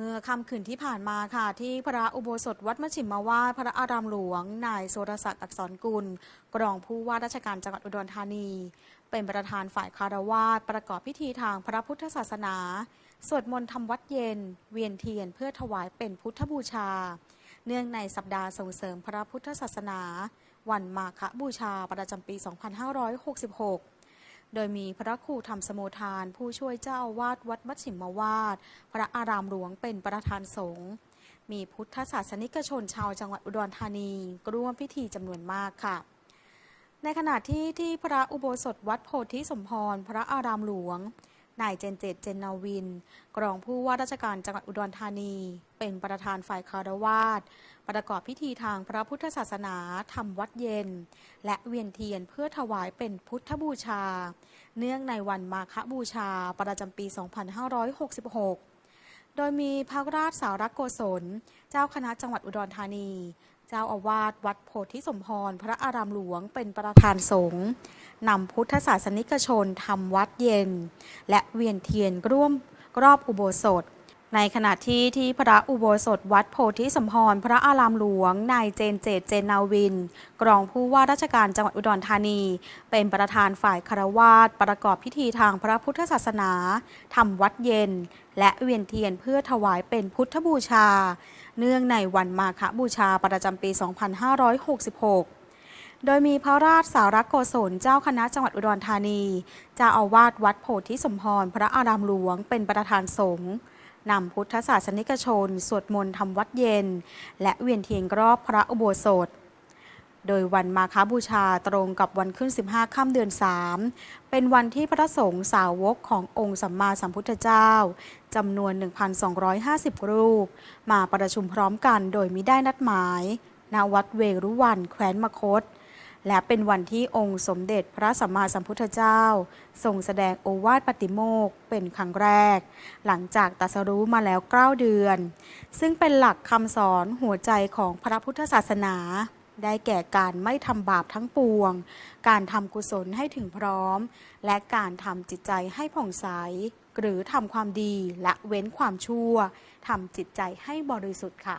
เมื่อค่ำคืนที่ผ่านมาค่ะ ที่พระอุโบสถวัดมชิมมาวาดพระอารามหลวง นายโสรศักดิ์อักษรกุลรองผู้ว่าราชการจังหวัดอุดรธานี เป็นประธานฝ่ายคารวาสประกอบพิธีทางพระพุทธศาสนา สวดมนต์ทำวัดเย็น เวียนเทียนเพื่อถวายเป็นพุทธบูชา เนื่องในสัปดาห์ส่งเสริมพระพุทธศาสนา วันมาฆบูชาประจำปี 2566 โดยมีพระครูธรรมสมุทาน ผู้ช่วยเจ้าอาวาสวัดมัชชิมมาวาด พระอารามหลวงเป็นประธานสงฆ์มีพุทธศาสนิกชนชาวจังหวัดอุดรธานีร่วมพิธีจำนวนมากค่ะ ในขณะที่ที่พระอุโบสถวัดโพธิสมพร พระอารามหลวง นายเจนเจตเจนนาวิน กรองผู้ว่าราชการจังหวัดอุดรธานี เป็นประธานฝ่ายคารวาสประกอบพิธีทางพระพุทธศาสนาทำวัดเย็น และเวียนเทียนเพื่อถวายเป็นพุทธบูชา เนื่องในวันมาฆบูชาประจำปี 2566 โดยมีพระราชสาวรโกศล เจ้าคณะจังหวัดอุดรธานี เจ้าอาวาสวัดโพธิสมพร พระอารามหลวงเป็นประธานสงฆ์นำพุทธศาสนิกชนทำวัดเย็น และเวียนเทียนร่วมรอบอุโบสถ ในขณะที่ที่พระอุโบสถวัดโพธิสมพรพระอารามหลวง นายเจนเจตเจนนาวิน กรองผู้ว่าราชการจังหวัดอุดรธานี เป็นประธานฝ่ายคารวาสประกอบพิธีทางพระพุทธศาสนาทำวัดเย็น และเวียนเทียนเพื่อถวายเป็นพุทธบูชา เนื่องในวันมาฆบูชาประจำปี 2566โดยมีพระราชสาวรโกศลเจ้าคณะจังหวัดอุดรธานีเจ้าอาวาสวัดโพธิสมพรพระอารามหลวงเป็นประธานสงฆ์ นำพุทธศาสนิกชน สวดมนต์ทำวัดเย็น และเวียนเทียนรอบพระอุโบสถ โดยวันมาฆบูชาตรงกับวันขึ้น 15 ค่ำเดือน 3 เป็นวันที่พระสงฆ์สาวกขององค์สัมมาสัมพุทธเจ้าจำนวน 1,250 รูป มาประชุมพร้อมกันโดยมิได้นัดหมายณวัดเวรุวันแคว้นมคต และเป็นวันที่องค์สมเด็จพระสัมมาสัมพุทธเจ้า ทรงแสดงโอวาทปฏิโมกเป็นครั้งแรก หลังจากตรัสรู้มาแล้ว9เดือน ซึ่งเป็นหลักคำสอนหัวใจของพระพุทธศาสนา ได้แก่การไม่ทำบาปทั้งปวง การทำกุศลให้ถึงพร้อม และการทำจิตใจให้ผ่องใสหรือทำความดีละเว้นความชั่วทำจิตใจให้บริสุทธิ์ค่ะ